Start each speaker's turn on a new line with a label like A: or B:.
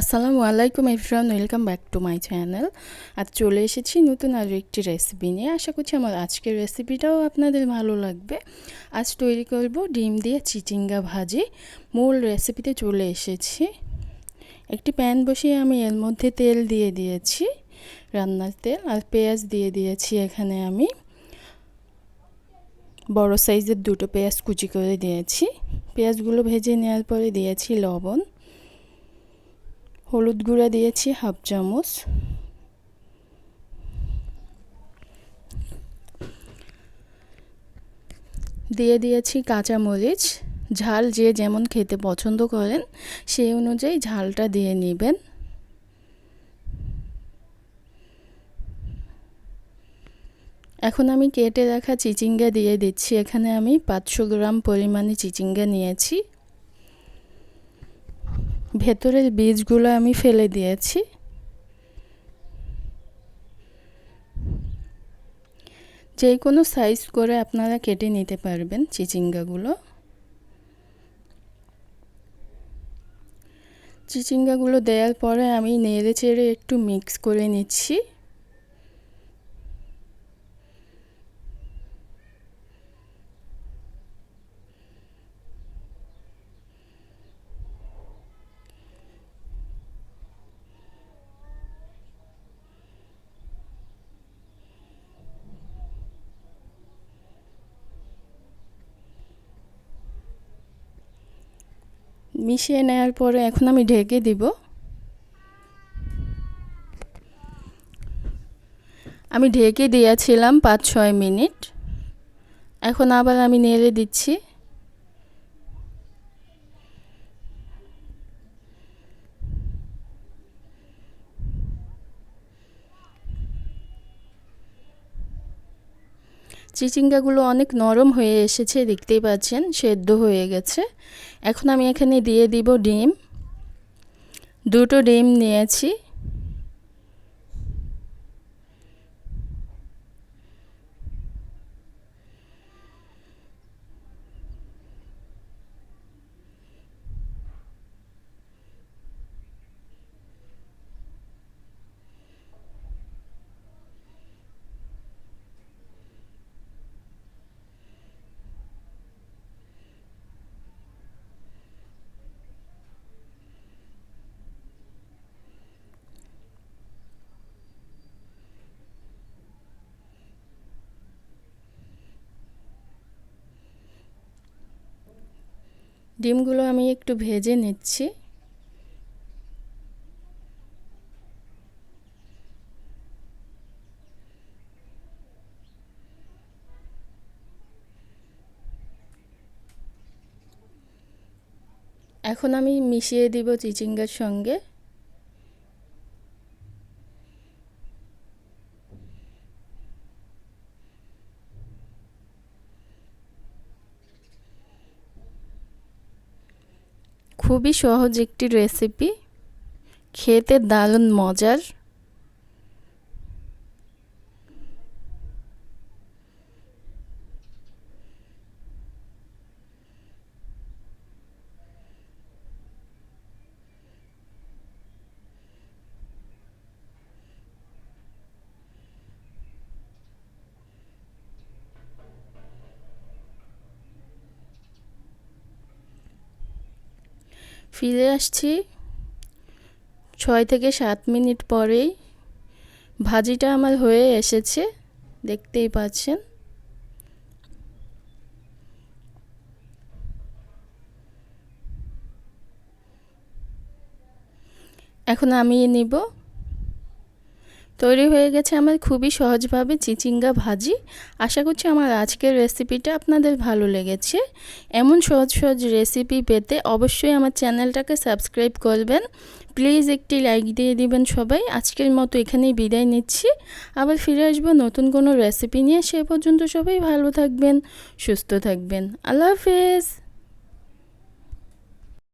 A: আসসালামু আলাইকুম everyone welcome back to my channel আর চলে এসেছি নতুন আরও একটি রেসিপি নিয়ে। আশা করছি আমার আজকের রেসিপিটাও আপনাদের ভালো লাগবে। আজ তৈরি করব ডিম দিয়ে চিচিঙ্গা ভাজি। মূল রেসিপিতে চলে এসেছি। একটি প্যান বসিয়ে আমি এর মধ্যে তেল দিয়ে দিয়েছি, রান্নার তেল, আর পেঁয়াজ দিয়ে দিয়েছি এখানে আমি। বড় সাইজের দুটো পেঁয়াজ কুচি করে দিয়েছি। পেঁয়াজগুলো ভেজে নেওয়ার পরে দিয়েছি লবণ। হলুদ গুঁড়া দিয়েছি, হাফ চামচ। দিয়ে দিয়েছি কাঁচামরিচ ঝাল যে যেমন খেতে পছন্দ করেন, সেই অনুযায়ী ঝালটা দিয়ে নেবেন। এখন আমি কেটে রাখা চিচিঙ্গা দিয়ে দিচ্ছি। এখানে আমি পাঁচশো গ্রাম পরিমাণে চিচিঙ্গা নিয়েছি। ভেতরের বীজগুলো আমি ফেলে দিয়েছি। যে কোনো সাইজ করে আপনারা কেটে নিতে পারবেন চিচিঙ্গাগুলো। চিচিঙ্গাগুলো দেওয়ার পরে আমি নেড়ে চেড়ে একটু মিক্স করে নিচ্ছি। মিশিয়ে নেওয়ার পরে এখন আমি ঢেকে দিব। আমি ঢেকে দিয়েছিলাম পাঁচ ছয় মিনিট। এখন আবার আমি নেড়ে দিচ্ছি। চিচিঙ্গাগুলো অনেক নরম হয়ে এসেছে, দেখতেই পাচ্ছেন, সেদ্ধ হয়ে গেছে। এখন আমি এখানে দিয়ে দিব ডিম। দুটো ডিম নিয়েছি। ডিমগুলো আমি একটু ভেজে নিচ্ছি। এখন আমি মিশিয়ে দিব চিচিঙ্গার সঙ্গে। খুবই সহজ একটি রেসিপি খেতে দারুণ মজার। ফিরে আসছি। ছয় থেকে সাত মিনিট পরেই ভাজিটা আমার হয়ে এসেছে, দেখতেই পাচ্ছেন। এখন আমি নিব তৈরি হয়ে গেছে আমার খুবই সহজভাবে চিচিঙ্গা ভাজি। আশা করছি আমার আজকের রেসিপিটা আপনাদের ভালো লেগেছে। এমন সহজ সহজ রেসিপি পেতে অবশ্যই আমার চ্যানেলটাকে সাবস্ক্রাইব করবেন। প্লিজ একটি লাইক দিয়ে দিবেন সবাই। আজকের মতো এখানেই বিদায় নিচ্ছি। আবার ফিরে আসব নতুন কোনো রেসিপি নিয়ে। সে পর্যন্ত সবাই ভালো থাকবেন, সুস্থ থাকবেন। আল্লাহ হাফেজ।